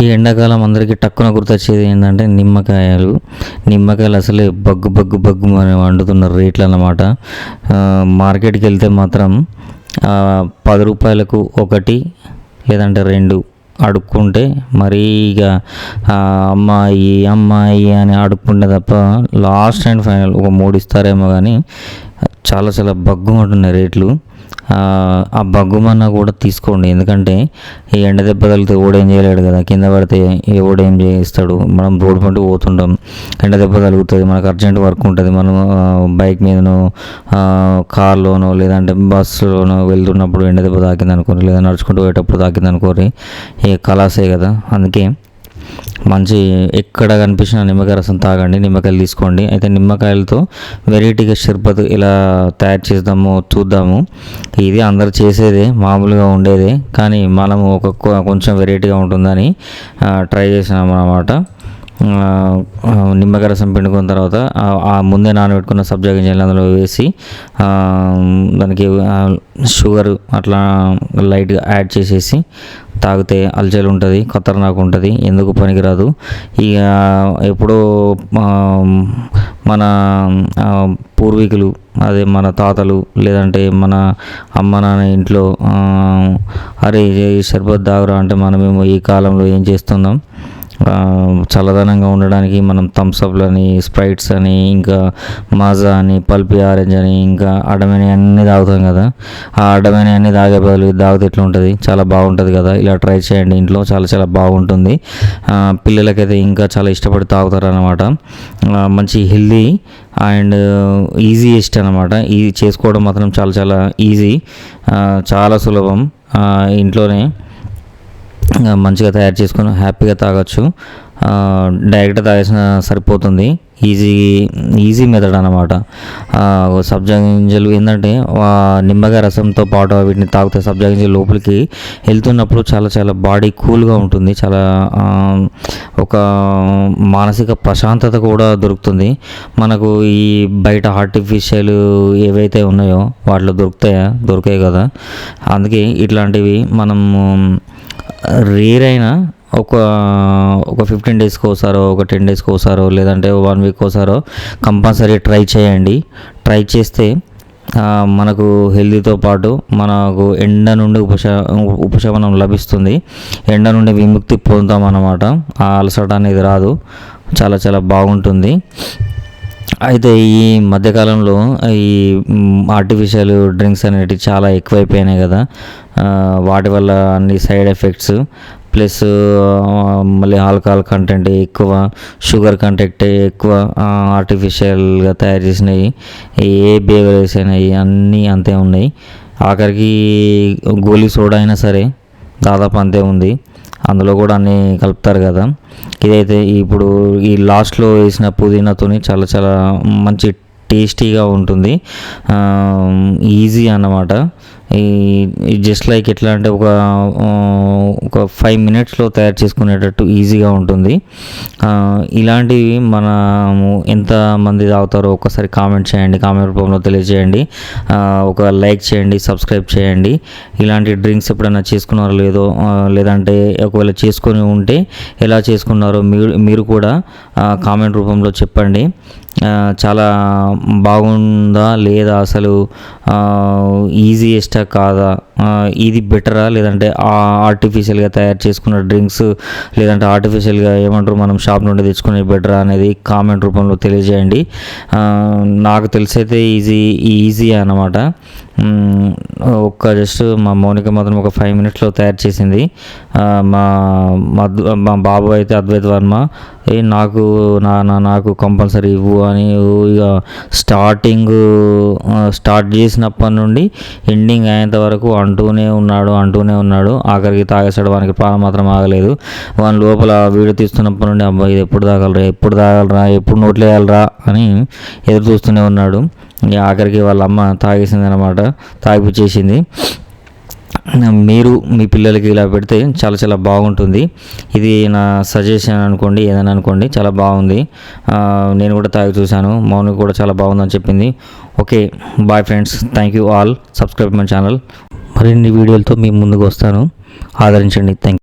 ఈ ఎండాకాలం అందరికీ టక్కున గుర్తొచ్చేది ఏంటంటే నిమ్మకాయలు. నిమ్మకాయలు అసలే బగ్గు బగ్గు బగ్గు అని వండుతున్న రేట్లు అన్నమాట మార్కెట్కి వెళ్తే మాత్రం పది రూపాయలకు ఒకటి లేదంటే రెండు అడుక్కుంటే మరీ ఇక అమ్మాయి అమ్మాయి అని అడుక్కుంటే తప్ప లాస్ట్ అండ్ ఫైనల్ ఒక మూడు ఇస్తారేమో కానీ చాలా చాలా బగ్గు ఉంటున్నాయి రేట్లు. ఆ, బగ్గుమన్నా కూడా తీసుకోండి. ఎందుకంటే ఈ ఎండ దెబ్బ తగిలితే ఓడేం చేయలేడు కదా. కింద పడితే ఓడేం చేయిస్తాడు? మనం రోడ్డు పంట పోతుంటాం. ఎండ దెబ్బ తగులుతుంది మనకు అర్జెంట్ వర్క్ ఉంటుంది. మనం బైక్ మీదనో కార్లోనో లేదంటే బస్సులోనో వెళ్తున్నప్పుడు ఎండ దెబ్బ తాకింది అనుకోని లేదా నడుచుకుంటూ పోయేటప్పుడు తాకింది అనుకోరి ఇక కలాసే కదా. అందుకే మంచి ఎక్కడ కనిపించిన నిమ్మకాయ రసం తాగండి నిమ్మకాయలు తీసుకోండి. అయితే నిమ్మకాయలతో వెరైటీగా షర్బత్ ఇలా తయారు చేద్దాము చూద్దాము. ఇది అందరు చేసేదే మామూలుగా ఉండేదే కానీ మనము ఒక కొంచెం వెరైటీగా ఉంటుందని ట్రై చేసినాం అన్నమాట. నిమ్మకాయ రసం పిండుకున్న తర్వాత ఆ- ముందే నానబెట్టుకున్న సబ్జా గింజలు అందులో వేసి దానికి షుగర్ అట్లా లైట్గా యాడ్ చేసేసి తాగితే అల్చల్ ఉంటుంది ఖతర్నాక్ ఉంటుంది ఎందుకు పనికిరాదు? ఇక ఎప్పుడో మన పూర్వీకులు అదే మన తాతలు లేదంటే మన అమ్మ నాన్న ఇంట్లో అరే ఈ షర్బత్ దాగురా అంటే మనమేమో ఈ కాలంలో ఏం చేస్తున్నాం? చల్లదనంగా ఉండడానికి మనం థమ్స్అప్లని స్ప్రైట్స్ అని ఇంకా మాజా అని పల్పి ఆరెంజ్ అని ఇంకా అడమని అన్నీ తాగుతాం కదా. ఆ అడమని అన్నీ తాగే బదులు తాగితే ఎట్లా ఉంటుంది చాలా బాగుంటుంది కదా. ఇలా ట్రై చేయండి ఇంట్లో. చాలా చాలా బాగుంటుంది. పిల్లలకైతే ఇంకా చాలా ఇష్టపడి తాగుతారు అనమాట మంచి హెల్దీ అండ్ ఈజీయెస్ట్ అనమాట ఇది చేసుకోవడం మాత్రం చాలా చాలా ఈజీ చాలా సులభం. ఇంట్లోనే మంచిగా తయారు చేసుకొని హ్యాపీగా తాగొచ్చు. డైరెక్ట్గా తాగేసిన సరిపోతుంది. ఈజీ ఈజీ మెథడ్ అనమాట సబ్జా గింజలు ఏంటంటే ఆ, నిమ్మకాయ రసంతో పాటు వీటిని తాగితే సబ్జా గింజలు లోపలికి వెళ్తున్నప్పుడు చాలా చాలా బాడీ కూల్గా ఉంటుంది. చాలా ఒక మానసిక ప్రశాంతత కూడా దొరుకుతుంది. మనకు ఈ బయట ఆర్టిఫిషియల్ ఏవైతే ఉన్నాయో వాటిలో దొరుకుతాయా? దొరికాయి కదా. అందుకే ఇట్లాంటివి మనము రేర్ అయినా ఒక ఒక ఫిఫ్టీన్ డేస్కి ఒకసారో ఒక టెన్ డేస్కి ఒకసారో లేదంటే వన్ వీక్ ఒకసారో కంపల్సరీ ట్రై చేయండి. ట్రై చేస్తే మనకు హెల్తీతో పాటు మనకు ఎండ నుండి ఉపశ ఉపశమనం లభిస్తుంది. ఎండ నుండి విముక్తి పొందుతాం అన్నమాట ఆ అలసట అనేది రాదు. చాలా చాలా బాగుంటుంది. అయితే ఈ మధ్యకాలంలో ఈ ఆర్టిఫిషియల్ డ్రింక్స్ అనేటివి చాలా ఎక్కువైపోయినాయి కదా. వాటి వల్ల అన్ని సైడ్ ఎఫెక్ట్స్ ప్లస్ మళ్ళీ ఆల్కహాల్ కంటెంట్ ఎక్కువ షుగర్ కంటెంట్ ఎక్కువ ఆర్టిఫిషియల్గా తయారు చేసినవి ఏ బేవరేజ్ అయినాయి అన్నీ అంతే ఉన్నాయి. ఆఖరికి గోలీ సోడా అయినా సరే దాదాపు అంతే ఉంది. అందులో కూడా అన్నీ కలుపుతారు కదా. ఇదైతే ఇప్పుడు ఈ లాస్ట్లో వేసిన పుదీనాతోని చాలా చాలా మంచి టేస్టీగా ఉంటుంది. ఈజీ అన్నమాట. ఈ జస్ట్ లైక్ ఎట్లా అంటే ఒక ఒక ఫైవ్ మినిట్స్లో తయారు చేసుకునేటట్టు ఈజీగా ఉంటుంది. ఇలాంటివి మనము ఎంతమంది తాగుతారో ఒకసారి కామెంట్ చేయండి. కామెంట్ రూపంలో తెలియజేయండి. ఒక లైక్ చేయండి సబ్స్క్రైబ్ చేయండి. ఇలాంటి డ్రింక్స్ ఎప్పుడైనా చేసుకున్నారో లేదో లేదంటే ఒకవేళ చేసుకొని ఉంటే ఎలా చేసుకున్నారో మీరు మీరు కూడా కామెంట్ రూపంలో చెప్పండి. చాలా బాగుందా లేదా అసలు ఈజీయెస్టా కాదా? ఇది బెటరా? లేదంటే ఆర్టిఫిషియల్గా తయారు చేసుకున్న డ్రింక్స్ లేదంటే ఆర్టిఫిషియల్గా ఏమంటారు మనం షాప్ నుండి తెచ్చుకునే బెటరా అనేది కామెంట్ రూపంలో తెలియజేయండి. నాకు తెలిసైతే ఈజీ ఈజీ అన్నమాట. ఒక్క జస్ట్ మా మౌనిక మాత్రం ఒక ఫైవ్ మినిట్స్లో తయారు చేసింది. మా మా మా బాబు అయితే అద్వైత్ వర్మ. ఏ నాకు నా నా నాకు కంపల్సరీ ఇవ్వు అని ఇక స్టార్టింగ్ స్టార్ట్ చేసినప్పటి నుండి ఎండింగ్ అయ్యేంత వరకు అంటూనే ఉన్నాడు అంటూనే ఉన్నాడు. ఆఖరికి తాగేసాడు వానికి ప్రాణం మాత్రం ఆగలేదు. వాని లోపల వీడియో తీస్తున్నప్పటి నుండి అబ్బాయి ఇది ఎప్పుడు తాగలరా ఎప్పుడు తాగలరా ఎప్పుడు నోట్లు వేయాలరా అని ఎదురు చూస్తూనే ఉన్నాడు. ఆఖరికి వాళ్ళ అమ్మ తాగేసింది అనమాట తాగిపిచ్చేసింది మీరు మీ పిల్లలకి ఇలా పెడితే చాలా చాలా బాగుంటుంది. ఇది నా సజెషన్ అనుకోండి ఏదైనా అనుకోండి చాలా బాగుంది. నేను కూడా తాగి చూశాను. మౌని కూడా చాలా బాగుందని చెప్పింది. Okay bye friends. Thank you all. Subscribe my channel. మరిన్ని వీడియోలతో మీ ముందుకు వస్తాను. ఆదరించండి. థ్యాంక్